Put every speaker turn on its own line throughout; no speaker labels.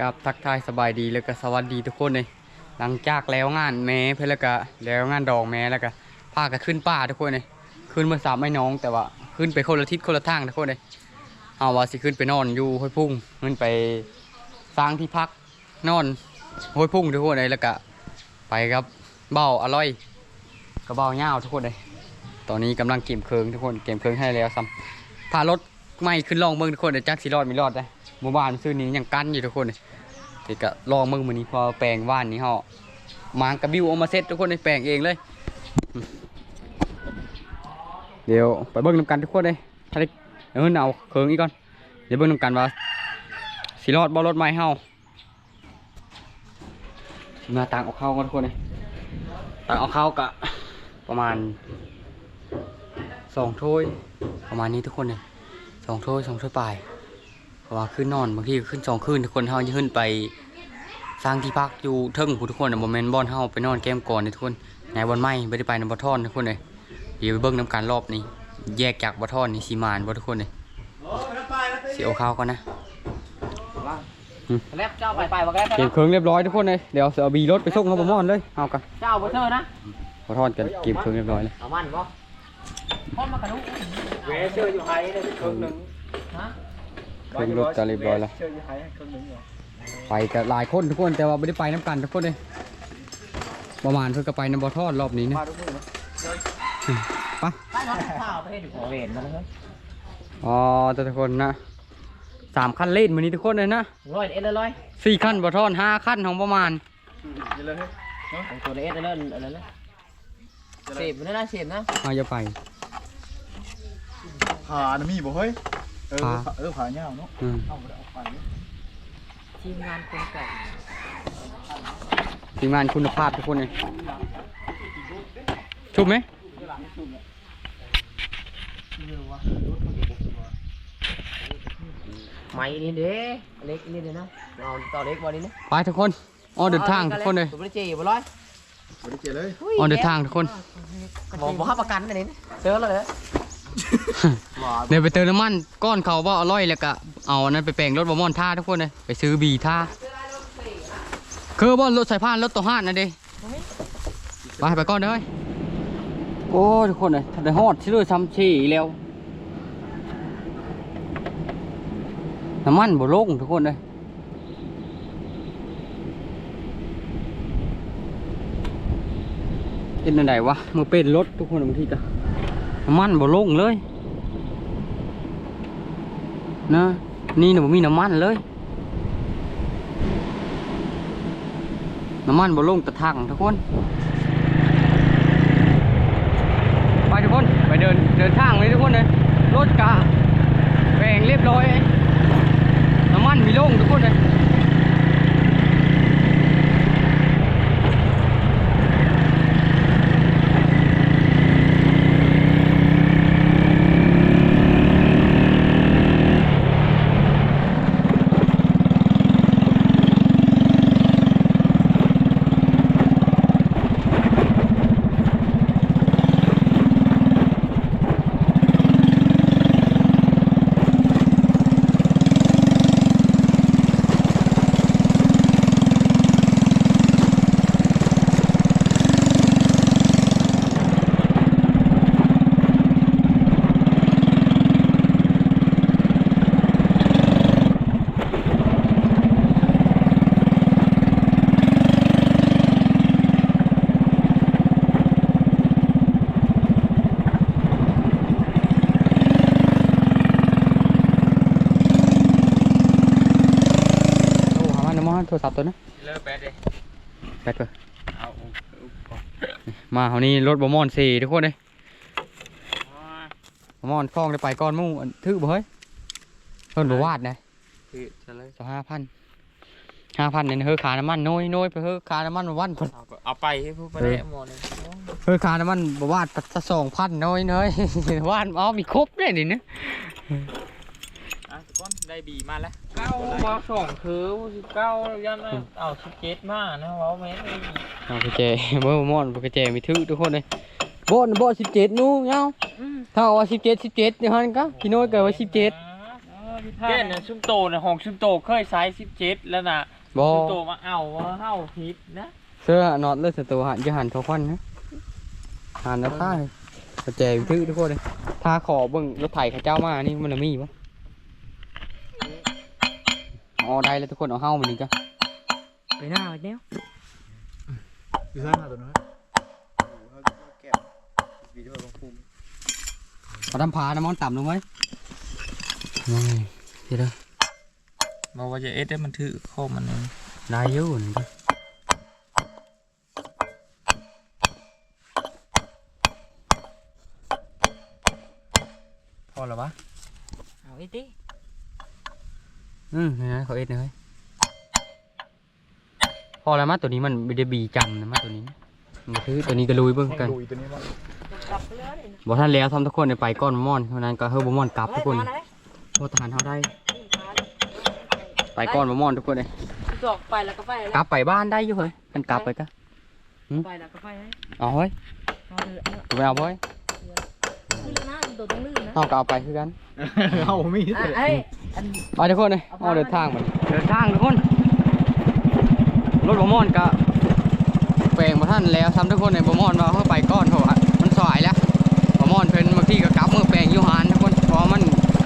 กับทักทายสบายดีแล้วก็สวัสดีทุกคนเลยหลังจากแล้วงานแม้เพื่อแล้วก็แล้วงานดองแม้แล้วก็พากันขึ้นป่าทุกคนเลยขึ้นมาสามไม่น้อง แต่ว่าขึ้นไปคนละทิศคนละทางทุกคนเลยเอาว่าสิขึ้นไปนอนอยู่ห้วยพุ่งขึ้นไปสร้างที่พักนอนห้วยพุ่งทุกคนเลยแล้วก็ไปครับเบาอร่อยกับเบาเงาวทุกคนเลยตอนนี้กำลังเก็บเคืองทุกคนเก็บเคืองให้แล้วซ้ำพารถ ไม่ขึ้นลองเมืองทุกคนเดี๋ยวจักสิรอดไม่รอดได้หมู่บ้านซื้อนี้ยังกั้นอยู่ทุกคนเลยเดี๋ยวก็ลองเมืองมือนี้พอแปลงว่านนี้เหาะมางกระบิวเอามาเซ็ตทุกคนเลยแปลงเองเลย เดี๋ยวไปเบิ่งน้ำกันทุกคนเลยถ้าได้เดี๋ยวเอาเคืองอีกก่อนเดี๋ยวเบิ่งน้ำกันว่าสิรอดบ่รถไม้เฮามาต่างเอาเข้ากันทุกคนเลยต่างเอาเข้ากะประมาณสองถ้วยประมาณนี้ทุกคนเลย สองถ้วยสองถ้วยปลายเพราะว่าขึ้นนอนบางทีขึ้นสองคืนทุกคนเฮาจะขึ้นไปสร้างที่พักอยู่เทิงผู้ทุกคนนะโมเมนต์บอนเฮาไปนอนแก้มก่อนทุกคนในบอนไม้ไม่ได้ไปในบอทอนทุกคนเลยเดี๋ยวไปเบิ้งน้ำการรอบนี้แยกจากบอทอนนี่สีมานบ่ทุกคนเลยเสีเอาข้าวก่อนนะ
แล้วเจ้าไปไปบอกแล้ว
เก็บเครื่องเรียบร้อยทุกคนเลยเดี๋ยวเอาบีรถไปส่งเขาบ่มอนเลยเอากัน
เจ้าบ่เธอนะ
บอทอนกันเก็บเครื่องเรียบร้อยเลย
เอามันบ่ พ่นมากระดูก
เวเชื่ออยู่ไฮเลยครึ่งหนึ่ง
ฮะ
เครื่องรถจะเรียบร้อยแล้ว
เชื่ออยู่ไฮครึ่งหนึ่งเหรอ
ไปกับหลายคนทุกคนแต่ว่าไม่ได้ไปน้ำกันทุกคนเลยประมาณเพื่อก็ไปน้ำบ่อทอนรอบนี้นะ
มาทุกคนนะ
ไป
ไปนอนข้าวไปให้ดูโอเวนมาเลย
อ๋อทุกคนนะสามขั้นเล่นวันนี้ทุกคนเลยนะ
ร้อยเอ็ดเลยร้อย
สี่ขั้นบ่อทอนห้าขั้นของประมาณ
นี่เลยเนาะ
ของตัวเอ็ดเลยอะไรนะเสียบนะนะเสียบนะ
เอาจะไป
ผ่านะมีบ่เฮ้ยเออ
ผ่า
เออผ่าเงาเนาะ
อืม
เอาไปเอาไป
ทีมงานคนไก่
ทีมงานคุณภาพทุกคนเลยชุบไหม
ไม้นี่เด้เล็กนี่เด้นะเอาต่อเล็กบ่นี่นะ
ไปทุกคนออเดินทางทุกคนเลย
ตัวไม่ได้เจ๊บ่ร้อย
บริเกเลย
ออเดินทางทุกคน
บอกบ่รับประกันอันนี้เจอแล้วเหรอ
เดี๋ยวไปเติมน้ำมันก้อนเขาว่าอร่อยแล้วก็เอาอันนั้นไปแปลงรถบอมอนท่าทุกคนเลยไปซื้อบีท่าคือบ่รถสายพานรถตัวห้านนะเด้ไปไปก่อนเลยโอ้ทุกคนเลยถ้าได้ฮอดชิลเลยซ้ำชีแล้วน้ำมันบ่ลงทุกคนเลยเป็นอันใดวะมือเป็นรถทุกคนบางทีก็ น้ำมันบ่ลงเลยนะนี่หนูมีน้ำมันเลย น้ำมันบ่ลงตะทางทุกคน ไปทุกคนไปเดินเดินทางเลยทุกคนเลยรถกะแปลงเรียบร้อย น้ำมันมีลงทุกคนเลยโอ้หามันน้ำมันโทรศัพท์ตัวนะ
เลิกแบดเลย
แบตเปอ
เอา
มาเฮานี่รถบอมอนสี่ทุกคนเลยบอมอนคล้องได้ไปก้อนหมู่อันถือบ่เฮ้ยเพิ่นบ่วาดนะ
คือจะเลย
สองห้าพันห้าพันเนี่ยเฮ้ยขาน้ำมันน้อยน้อยไปเฮ้ยขาน้ำมันมาวันเพิ่น
เอาไปให้ผู้ไปได้หมดเลย
เฮ้ยขาน้ำมันบ่วาดสักสองพันน้อยน้อยวาดเอามีครบเลยนี่นะ
อะทุกคน ได้บีมาแล้ว
เก้ามาสองคือเก้ายันเอาสิบเจ็ดมานะเว้าแม่น
เอาไปเจเบอร์บอมอนไปเจมีถือทุกคนเลยบ่นบ่สิบเจ็ดนู้เนาะถ้าเอาว่าสิบเจ็ดสิบเจ็ดเดี๋ยวฮันก็พี่น้อยเกิดว่าสิบเจ็ด
เออที่ทแก่เนี่ยชุมโตเนี่ยของชุมโตเคยใช้สิบเจ็ดแล้วนะ
บ่
ชุมโตมาเอาว่าเฮาผิดนะ
เสื้อนอดเลือดสตูหันจะหันเขาควันนะหันแล้วท่าเลยกระแจอยู่ทึทุกคนเลยท่าขอเบิ่งรถไถเข้าเจ้ามานี่มันละมีปะ อ๋อได้แล้วทุกคนเอาเฮ้ามันนี่จ้ะ
ไปหน้าเนี้ย
อยู่ซ่ามาตัวน้อย
เอาทำพาน้ำมันต่ำลงไว้นี่เดี๋ยวเด้อ
บอกว่าจะเอ็ดได้มันถือข้อมันเอง
ได้อยู่นี่จ้ะ
พอแล้ววะ
เอาไอ้ติ
อืมนี่นะเขาเอ็ดเลยพอแล้วมาตัวนี้มันไม่ได้บีจำนะมาตัวนี้นะมาซื้อตัวนี้ก็ลุยเบิ่งกัน
ดูอีตัวนี้ว่า
กลับไปเลย
บอกท่านแล้วทำทุกคนเนี่ยไปก้อนมอนเพราะนั้นก็เฮอร์บมอนกลับทุกคนโอ้ทหารเขาได้ ไปก้อนบมอนทุกคนเลย
จอกไปแล้วก็ไป
กลับไปบ้านได้อยู่เฮ้ยกันกลับไปก็
ไปแล้วก็ไปเลย
เอาเฮ้ย
เอาเลยเอา
ไปเอาเฮ้ย
ลื่นนะตัวต้องลื่นนะ
เอาก็เอาไปคือกัน
เอามีด
อะไอ้อัน
ไปทุกคนเลยเอาเดินทางมันเดินทางทุกคน รถบมอนก็แปลงมาท่านแล้วทำทุกคนในบมอนว่าเขาไปก้อนเพราะว่ามันสายแล้วบมอนเพิ่นบางทีก็กลับมือแปลงอยูหานทุกคนเพราะว่ามัน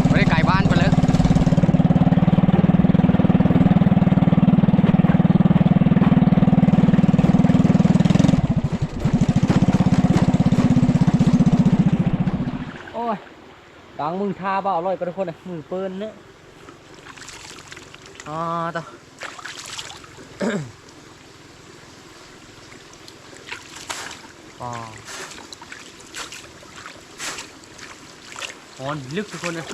ไม่ได้ไกลบ้านไปเลยโอ้ยดังมึงทาเปล่าอร่อยก็ทุกคนเลยมือเปิ้นเนอะอ๋อต่ออ๋อหอนลึกทุกคนเลย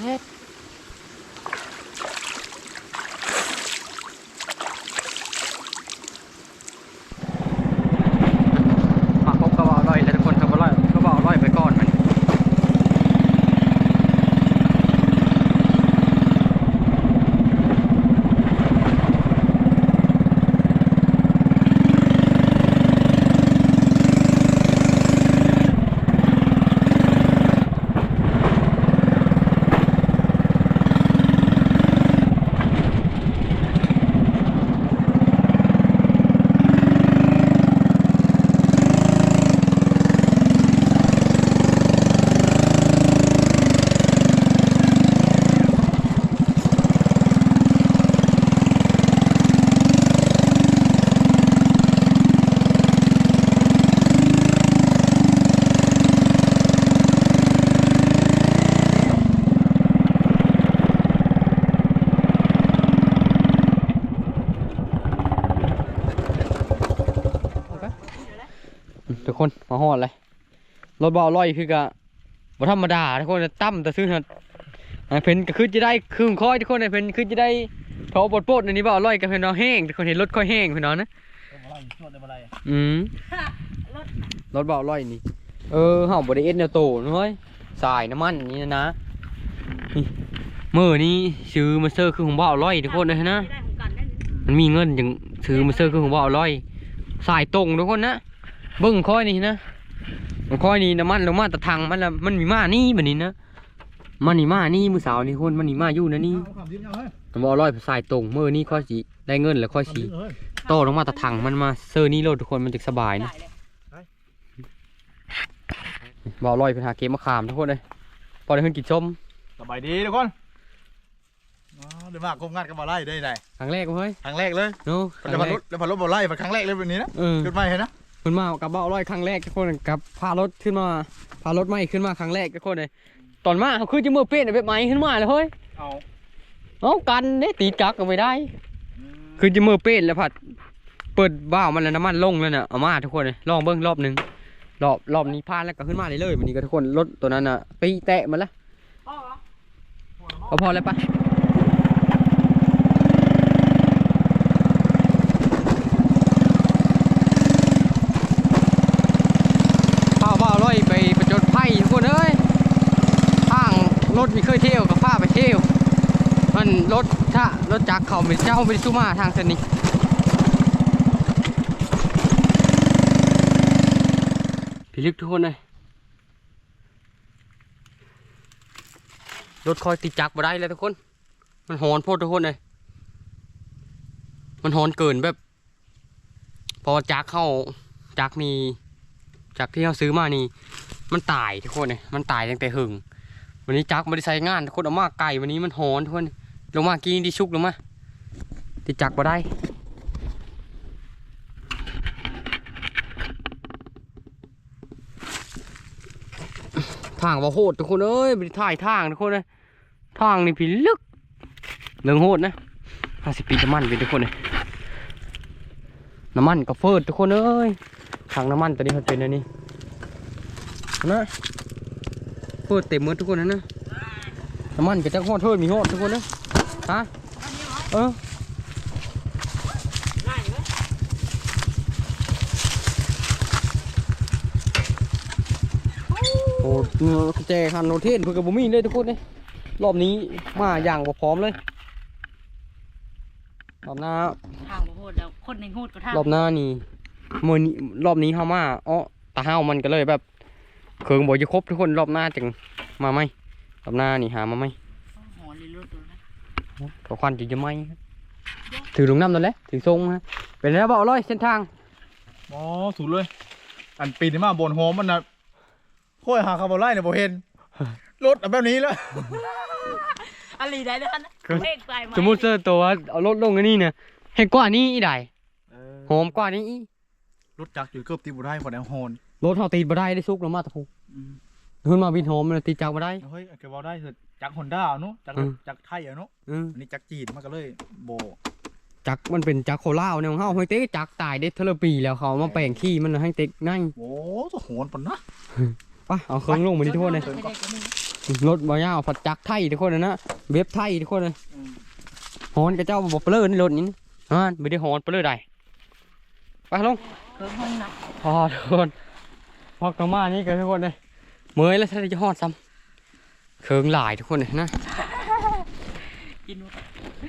เฮ็ด มาพบกับอร่อยแล้วทุกคนครับอร่อยก็บอกอร่อยไปก่อนมันทุกคนมาหอดเลยร ถบออร่อยคือกะบ่ธรรมดาทุกคนตั้มแต่ซื้อหัดไอ้เพิ่นก็คือจะได้ครึ่งค่อยทุกคนไอ้เพิ่นคือจะได้เขาบดโปดอันนี้บ่อร่อยกับเพิ่นเอาแห้งทุกคนเห็นรถค่อยแห้งเพิ่นเอานะอืมรถบ่อร่อยนี่เออเฮาบ่ได้เอ็ดแนวโตนะเฮ้ยสายน้ำมันนี่นะนะนี่มื้อนี้ซื้อมาเซอร์คือของบ่อร่อยทุกคนเลยนะ
ได้ของกันได้
มันมีเงินจังซื้อมาเซอร์คือของบ่อร่อย สายตรงทุกคนนะเบิ้งค่อยนี่นะมัน ค่อยนี่น้ำมันลงมาแตะทางมันละมันมีมานี่แบบนี้นะมันนี่มานี่มือสาวนี่คนมันนี่มาอยู่นะนี่
เอาความดิ้นเอาเฮ้ย
มันบ่อร่อยสายตรงมือนี่ค่อยสิได้เงินแล้วค่อย
ความ
สิ
ดิ้นเอาเฮ้ย
โตลงมาแตะทางมันมาเซอร์นี่โลดทุกคนมันจะสบายนะ
ได้เลย
บ่อร่อยไปหาเกมมะขามทุกคนเลยพอได้เงินกินส้ม
สบายดีทุกคนอ๋อเดี๋ยวมากมงานกันมาไล่ได้ไหน
ครั้งแรกเว้ย
ครั้งแรกเลย
เนาะค
เดี๋
รั้
ยว
ง
พัน
แร
ร
ก
ถเดี๋ยวพันรถมาไล่มาครั้งแรกเลยแบบนี้นะ
เออ
จุดไม่เห็นนะ
ขึ้นมากับบ่อร่อยครั้งแรกทุกคนกับพารถขึ้นมาพารถใหม่ขึ้นมาครั้งแรกทุกคนเลยตอนมาเขาคือจะมือเป้นแบบใหม่ขึ้นมาเลยเฮ้ย
เอา
เอากันเนี่ยตีจักก็ไม่ได้ คือจะมือเป้นแล้วผัดเปิดบ้าวมันแล้วน้ำมันลงแล้วเนี่ยเอามาทุกคนเลยลองเบิ้งรอบหนึ่งรอบรอบนี้พลาดแล้วก็ขึ้นมาเลยเลยวันนี้ก็ทุกคนรถตัวนั้นอะปีแตะมันละ
พ่อเหรอ
เอาพอแล้วปะ รถถ้ารถจักรเขาเป็นเจ้าเป็นซุมาทางเส้นนี้พี่ลึกทุกคนเลยรถคอยติดจักรมาได้เลยทุกคน มันหอนโพดทุกคนเลยมันหอนเกินแบบ พอจักรเข้าจักรมีจักรที่เขาซื้อมานี่ มันตายทุกคนเลยมันตายตั้งแต่หึงวันนี้จักรไม่ได้ใช้งานทุกคนเอามากไก่วันนี้มันหอนทุกคน ลงมากินดิชุกลงมาติดจักรมาได้ทางว่าโหดทุกคนเอ้ยไปถ่ายทางทุกคนเลยทางนี่พี่ลึกเรื่องโหดนะห้าสิบปีน้ำมันเป็นทุกคนเลยน้ำมันก็เฟิดทุกคนเอ้ยทางน้ำมันตัวนี้มันเป็นอันนี้นะเฟิดเต็มมือทุกคนนะนะน้ำมันก็จะโหดเทิดมีโหดทุกคนนะ ฮะเออโอ้เนื้อแจคันโนเทนเพื่อกับบุมี่เลยทุกคนเลยรอบนี้มาอย่างบ่พร้อมเลยรอบหน้า
ทางบ่โหดแล้วคนในโหดก็ทาง
รอบหน้านี่มือนี้รอบนี้เฮามาอ้อตาเฮามันก็เลยแบบเคืองบ่จะครบทุกคนรอบหน้าจึงมาไหมรอบหน้านี่หามาไหม
หอเลยรถดูนะ
ก็ควันจะจะไหมถือลงน้ำนั่นแหละถือทรงฮะเป็นแล้วเบาร้อยเส้นทาง
อ๋อถูกเลย อันปีนมาบนโฮมมันนะค่อยหาคาร์บอนไล่เนี่ยบ่เห็นรถแบบนี้แล้ว
อะไรได้เด้อนะเลขปลายไม้
สมมุติเจอตัวเอารถลงอันนี้เนี่ยเห็นกว่านี้อีใดหอมกว่านี้อี
รถจักรอยู่เกือบตีบุได้พอแนวโฮน
รถเฮาตีบ่ได้ได้ซุกลงมาตะพูขึ้นมาบินหอมมันตีจักบ่ได้
เฮ้ยเก็บเอาได้เถ อะจักรฮอนด้าเนาะจักร
อืม
จักรไทยอะเนาะ
อืม
อันนี้จักรจีนมันก็เลยโบ
จักมันเป็นจักโคล่าวเนี่ยของเฮาเฮ้ยเต๊จักตายได้เทอละปีแล้วเขาเอามาแปลงขี้มันให้เต็กนั่ง
โอ้ตัวโหนปนนะ
ไปเอาเครื่องลงมาดิทุกคนเลย
ไม่ได้ก็มี
รถบ่ยาวผัดจักรไทยทุกคนเลยนะเว็บไทยทุกคนเลย ฮอนกับเจ้าบอกเปลือนี่รถนี้ฮอนไม่ได้ฮอนเปลือใดไปลง
เครื่องห้องนะ
พอทุกคนพอกระมานี่กันทุกคนเลยเมื่อยแล้วถ้าจะฮอดซ้ำ เครื่องหลายทุกคนเลยนะ
กินหมด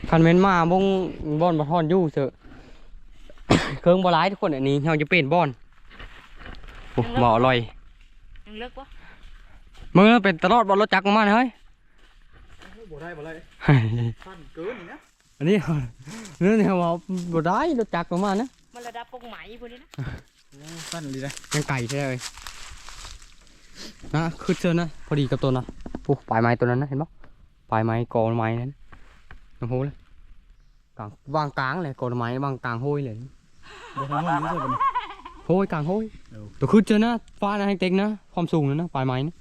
คันเมนมาบงบอนบอทอนอยู่เถอะเครื่องบอลายทุกคนอันนี้เราจะเป็นบอนโอ้หมออร่อย
ยังเลิกวะ
มึงเป็นตลอดบอลรถจักรมาเฮ้ย
โบได้โบได้สั้นเกินนี่นะ
อันนี้เรื่องเนี่ยว่าบ่ได้รถจักรประมาณนะ
มันระดับปงไหมพวกนี้นะ
โอ้สั้นเลยนะ
ยังไก่ใช่เลยนะคือเจอนะพอดีกับตัวนะ ปุ๊บปลายไม้ตัวนั้นนะเห็นปะปลายไม้กอไม้นั้นน้ำโหเลยกลางวางกลางเลยกอไม้วางกลางห้อยเลย
โบทำห้องนี้เลย
ห้อยกลางห้อยตัวคือเจอนะฟ้านะให้เต็งนะความสูงนะนะปลายไม้นะ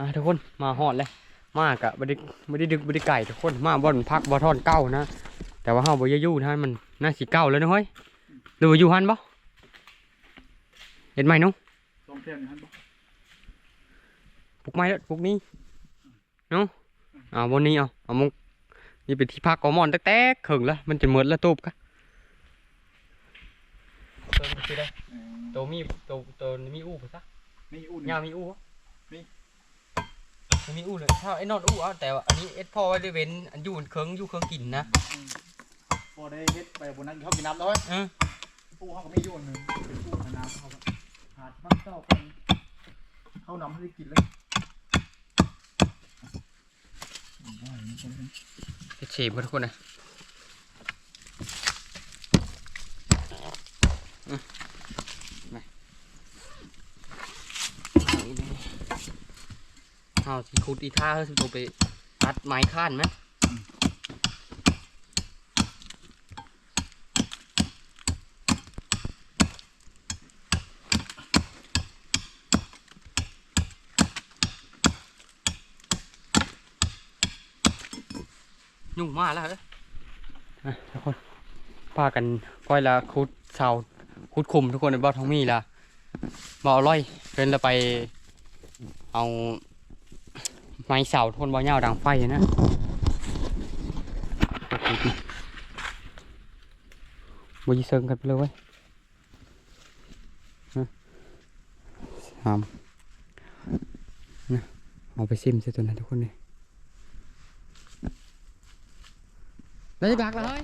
อะ ทุกคนมาหอดเลยมากอะไม่ได้ไม่ได้ดึกไม่ได้ไก่ทุกคนมาบ่อนพักบ่อทอนเก้านะแต่ว่าเฮาบ่อยาอยู่ท่านมันน่าสิเก้าแล้วนะเฮ้ยหรือว่าอยู่หันบ่เห็นไหมนุ๊ก
สองเทียนครับ
ปลุกไม้แล้วปลุกนี้เนาะอ่าบนนี้เอาเอามงนี่เป็นที่พักของมอนแต๊กๆขึงแล้วมันจะเหมือนแล้วตูบกะตัวมันคือได้ตัวมีตัวตัวมีอู้ปะซะ
นี่อุ่น
ยามีอู้ปะ
มี
มันมีอู้เลยถ้าไอ้นอนอู้เอาแต่ว่าอันนี้เอ็ดพอไว้ได้เว้นอันอยู่เคิงอยู่เคิงกินนะ
พอได้เฮ็ดไปบนนั้นเขากินน้ำแล้วเว้ย
เออ
ปูเขาก็ไม่ยุ่งหนึ่งเป็นปูหาน้ำเขาก็หาดบ้านเจ้ากันเข้าน้ำให้ได้กินเลย
จะเฉบมาทุกคนนะอืมมา เอาสิขุดอีท่าเฮ้ยสิตัวไปตัดไม้ข้านไหมยุ่งมากแล้วเอ้ยทุกคนพากันก้อยละคุดเสาคุดคุมทุกคนในบ้านท้องมีละบ่เอาร้อยเดินเราไปเอา ไม้เสาทุกคนบ่ยาดังไฟนะบอยเซิงกันไปเลยเว้ยนะหามนะเอาไปซิมซะตัวนั้นทุกคนเลยได้บักแล้วเฮ้ย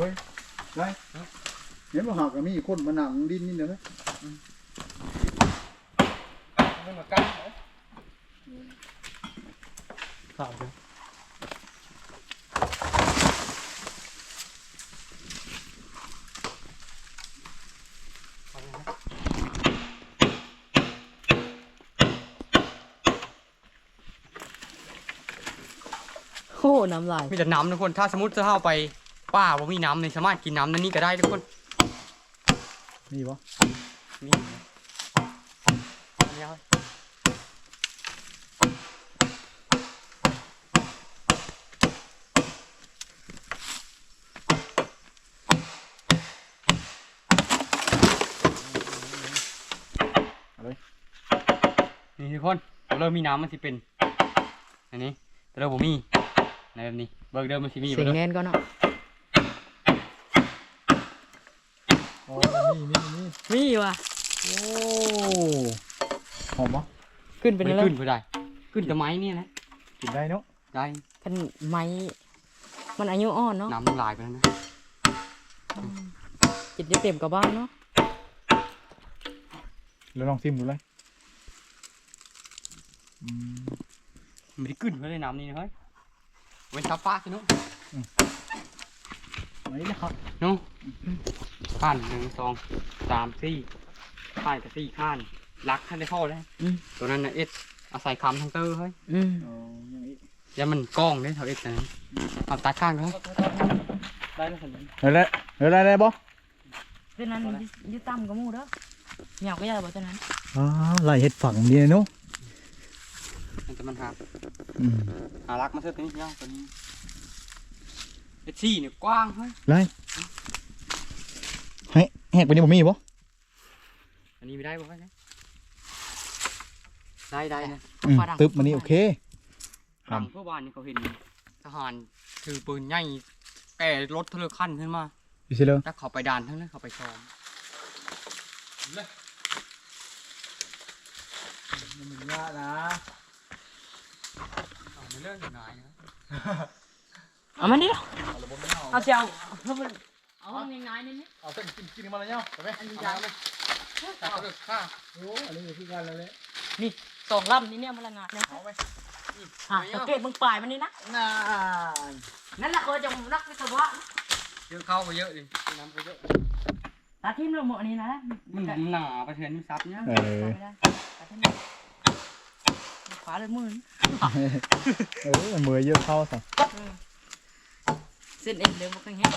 เฮ้ยได้เห็นว่าหากก็มีคนมานั่งดินนี่เด้อ
มันมากั้นเหรอสาวเดียว
โอ้น้ำลาย
มีแต่น้ำทุกคน ถ้าสมมติจะเข้าไป ป่าว่ามีน้ำในสามารถกินน้ำนั้นนี่ก็ได้ทุกคน
นี่บ่
นี่อันนี้เอา
เอาเลย
นี่ทุกคนเราเริ่มมีน้ำมันสิเป็น อันนี้แต่เราบ่มีในแบบนี้ เบิกเดิมมันสิมี
เสี
เบิ
ย
ก
ง
เดิม
แน่นก็เนาะ
อ๋อ นี่นี่นี่
มีว่ะ
โอ้หอมบ่
ขึ้นเป็น
ไม่
เลย
ขึ้นเพื่อได้ ขึ้นแต่ไม้นี่แหละ
กินได้เนาะ
ได้
คันไม้มันอายุอ่อนเนาะ
น้ำมันลายไปแล้วนะ
จิตได้เต็มกับบ้านเนาะ
แล้วลองซิมดูเลยอืม
ไม่ได้ขึ้นเพื่อได้น้ำนี่นะเฮ้ยเว้นทับฟ้าสินุ๊ก
ไหนนะครับ
นุ๊กข้านหนึ่งสองสามสี่ข้านกับสี่ข้านรักท่านได้พ่อได้
อืม
ตัวนั้นนะเอ็ดอาศัยคำทั้งเตอร์เฮ้ย
อืม
อ๋ออย่างนี้
อย่ามันกล้องได้เท่าเอ็ดนะเอาตัดข้างเลยได้แล้วสิ
เฮ้ยได้เฮ้ยได้ได้บ่
ตัวนั้นยืดต่ำกับหมูเด้อเหนียวก็ใหญ่บ่ตัวนั้น
อ๋อไล่เห็ดฝังนี่เนาะ
มันจะมันหา
อืม
หารักมาเสื้อตัวนี้เนาะตัวนี้ เอ็ดสี่เนี่ยกว้างเฮ้ย
ไล่ให้แหกไปนี่บ่มีบ่
อันนี้ไม่ได้บ่ไว้นะได้ได้นะ
อืมตึบมันนี่โอเค
หลังเพื่อวานนี่เขาเห็นทหารถือปืนใหญ่แก่รถเทะเลขั้นขึ้นมา
อยู่ซิเลย
ถ้าเขาไปด่านทั้งนั้นเขาไปซ้อม
มันยากนะ
เอาไม่เลิกอยู่ไหนนะ
เอามันดิเอาเสียวเอามันเอาห้องง่ายๆนี่นี่
เอาเส้นกินกินมาแล้วเนี่ยไปไหม
อันนี้ยาวเลยแต่เขาเลิกฆ่า
โอ้อันนี้คือกันแล้วเลย
นี่สองลำนี่เนี่ยมันละงาดนะ
เอาไป
อะสังเกตมึงปลายมันนี่นะ
นาน
นั่นแหละเขาจะรักวิศวะ
เยอะเข้าไปเยอะดิน้ำไปเยอะ
ตาทิมเราหมดนี่นะ
มันหนาไปเทือนมันซับเนี่ย
เออ
ตาทิมขวาเลยมือ
เออมือเยอะเข้าสิ
เส้นเอ็นเดิมมันก็อย่างเงี้ย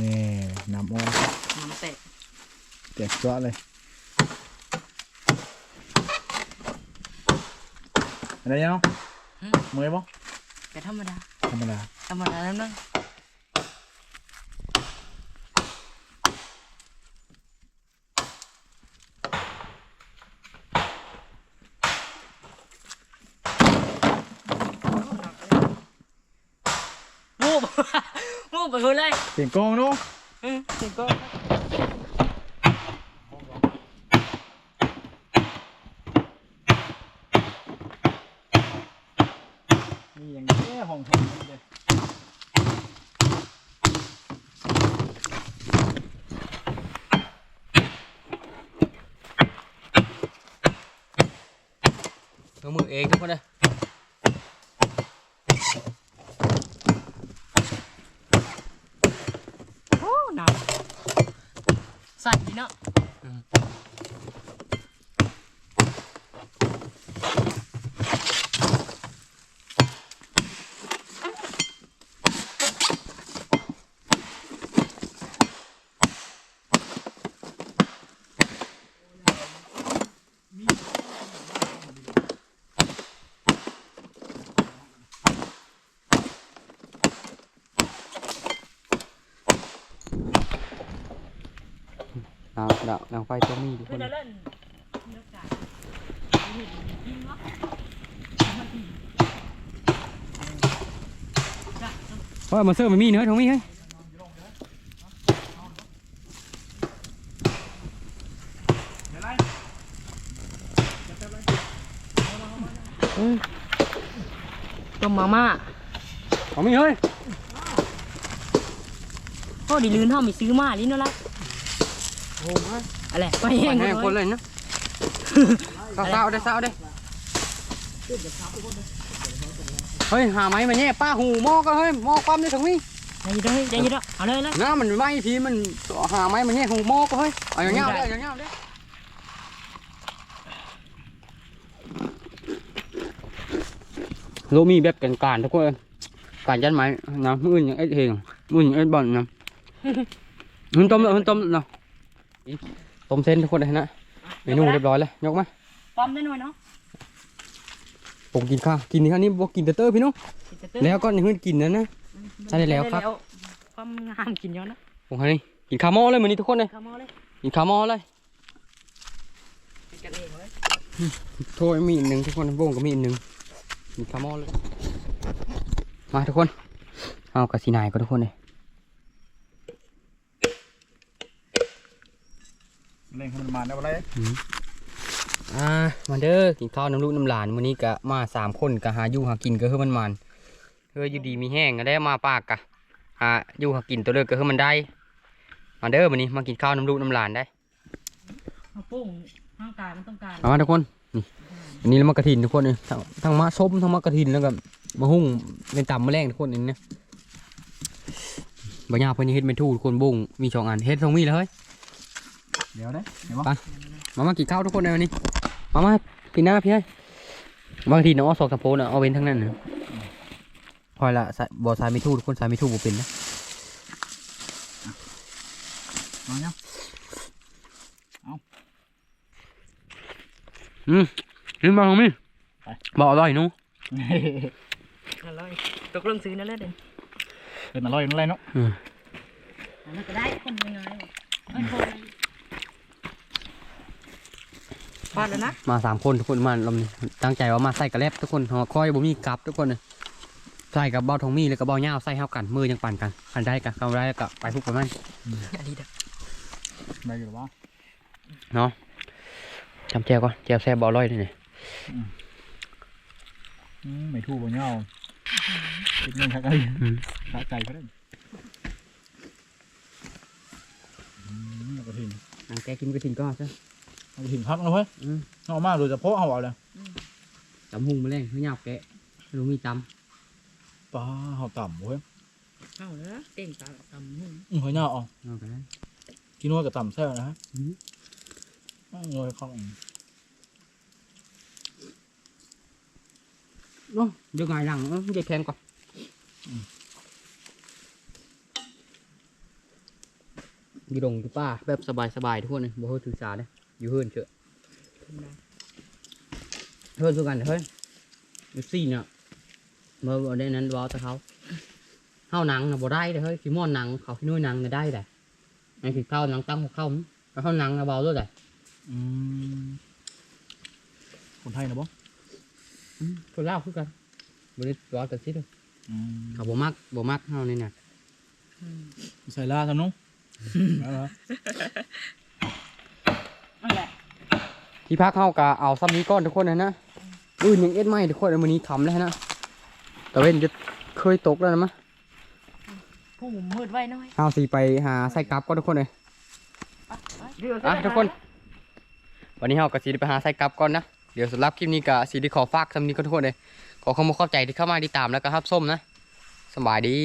นี่น้ำอ้อย
มันแตก
แตกจ้วเลย อะไรยังมือบ่
แต่ธรรมดา
ธรรมดา
ธรรมดาแล้วนั่งบ มูบไปเลย
เสียงกองเนาะ
อืมสิก็
มีอย่างนี้ห้องทองเลย
เอามือเองทุกคนเลย
ใส่ดีเนาะ
ดาวดาวดาวไฟตัวมีทุกค
คือนจะเล่นมีโอกาสยิงเนาะ
เฮ้ยมาเสิร์ฟมันมีเนื้อทงมีเฮ้ย
ต้มมาม่า
ทงมีเฮ้ย
พ่อดีลืนเท่ามีซื้อมาลิ้นเนาะ ละอะไรไปแห้ง
แห้งคน
เลย
เลยนะเศร้าๆได้เศร้าได้เฮ้ยหาไม้มาเนี่ยป้าหูหม้อก็เฮ้ยหม้อความได้ทงมี
ใจเย็นเด้อใจเย็นเด้อเอาเลยเลย
น้ามันไหม้ทีมันหาไม้มาเนี่ยหูหม้อก็เฮ้ยเอาอย่างเงี้ยเอาได้เอาอย่างเงี้ยเอาได้โลมีแบบกันการทุกคนการยันไม้นะมืออื่นอย่างเอ็ดเฮงมืออื่นอย่างเอ็ดบอลนะมันต้มแล้วมันต้มแล้ว ต้มเส้นทุกคนเลยนะเมนูเรียบร้อยแล้วยกมา
ปั๊มได้หน่อยเนาะ
ผมกินข้าวกินนี่ข้าวนี่บอกกินแต่เตอร์พี่น้องแล้วก็ยังไม่กินนะนะใช่แล้วครับ
ปั๊มงามกินย้อนนะ
ผมให้กินข้าวหม้อเลยมื้อนี้ทุกคนเลย
ข้าวหม้อเลย
กินข้าวหม้อเลย
กินกันเองเลย
โถ้วยมีอีกหนึ่งทุกคนโบ่งก็มีอีกหนึ่งกินข้าวหม้อเลยมาทุกคนเอากระสีนายก็ทุกคนเลย
เล่นให้มันมาได้บ่ได้
อ่ามาเด้อกินข้าวน้ำลูกน้ำหลานมื้อนี้ก็มาสามคนก็หาอยู่หากินก็คือมันมันเฮ้ยอยู่ดีมีแห้งก็ได้มาปากกะหาอยู่หากินตัวเลือกก็คือมันได้ มาเด้อมื้อนี้มากินข้าวน้ำลูกน้ำหลานได้
ข้าวปุ้งร่างกายมันต้องการ
เอามาทุกคนนี่อันนี้เรามากระถินทุกคนเลยทั้งทั้งมะส้มทั้งมะกระถินแล้วก็มะฮุ่งเป็นตำมะแรงทุกคนอันนี้นะบางอย่างเพิ่นยังเฮ็ดเป็นทูทุกคนบุ้งมีสองอันเฮ็ดทรงมีเลยเฮ้ย
เดี๋ยวได้เห็นบ่
ไปมามากินข้าวทุกคนในวันนี้ มามากินหน้าพี่ให้บางทีน้องเอาสองสามโพนอะเอาเว้นทั้งนั้นนะพอยละสายบ่สายไม่ทูทุกคนสายไม่ทูบ่เป็นนะ
เอาเนี่ย
อืมนี่มาของมี่บอกอร่อยหนู้
อร่อยตกลงซื้อนั่นเลยเด่น
เป็นอร่อยนั่นแหละเนาะ
อันนั้นก็ได้คนยังไงไม่คน พอแล้วนะ
มาสามคนทุกคนมาลำนี้ตั้งใจว่ามาใส่กระแลบทุกคนหอคอยบ่มีกลับทุกคนเลยใส่กับเบ้าทองมีแล้วก็เบ้าเหย้าใส่เท่ากันมือยังปั่นกันคันได้กับเขาได้กับไปพุกประมาณ
อันนี้เด้อ
ได้อยู่หรอวะ
เนาะจำแจวก่อนแจวแซ่บบ่อร่อยเลยเนี่ย
อืมไม่ถูกบ่เหงาติดเงินขาไก่ขาไก่ก็ได้อืมเอากระถิ่น
อังแกกินกระถิ่นก็ใช่
เอากระถิ่นพักนะเว้ย
อืม
เอามาโดยเฉพาะเอาเอาเลย
จำหุงมาแรงเขาเหย้าแกะรู้มีจ
ปลาเอาต่ำเว้ย
เอาเด้อเต่งตาตำหุ่น
อืมเขาเหงาเอาำ
เอากันได้
กินน้อยกับต่ำแซ่บนะฮะ
อืม
อืมน้อยข้าง
โอ้เดี๋ยวไงหลังเออเดี๋ยวแพงก่อนอยู่ดงอยู่ป่าแบบสบายๆทุกคนเลยบ่เฮ้ยถือสาเลย อยู่เฮือนเถอะเฮือนสู้กันเฮ้ยอยู่ซี่เนี่ยเมื่อได้นั้นเว้าแต่เขาเข้าหนังน่ะบ่ได้เด้อเฮ้ยขี้ม่อนหนังเขาขี้น้อยหนังน่ะได้แต่ไอ้ขี้เข้าหนังตั้งหัวเข้ามั้งแล้วเข้าหนังน่ะเบาด้วยแต่
อืมคนไทยนะบ่
คนเล่าวคือกันบ่ได้ตัวกันซิเด้อ
อืม
เขาบ่มักบ่มักเฮานี่น่ะ
ใส่ลาทำน้องเอาละ
นั่นแหละ
ที่พักเฮาก็เอาซ้ำนี้ก่อนทุกคนนะนะอื่นยังเอ็ดไม่ทุกคนมื้อนี้ทำแล้วนะแต่เว้นจะเคยตกแล้วนะมะ
ผู้มืดไว้หน่อย
เฮาสิไปหาใส่กลับก่อนทุกคนเลย
เดี๋ยว
อะทุกคน วันนี้เฮาก็สิได้ไปหาใส่กลับก่อนนะเดี๋ยวสำหรับคลิปนี้ก็สิได้ขอฝากซ้ำนี้ก่อนทุกคนเลยขอขอบคุณเข้าใจที่เข้ามาติดตามแล้วก็รับชมนะสำบายดี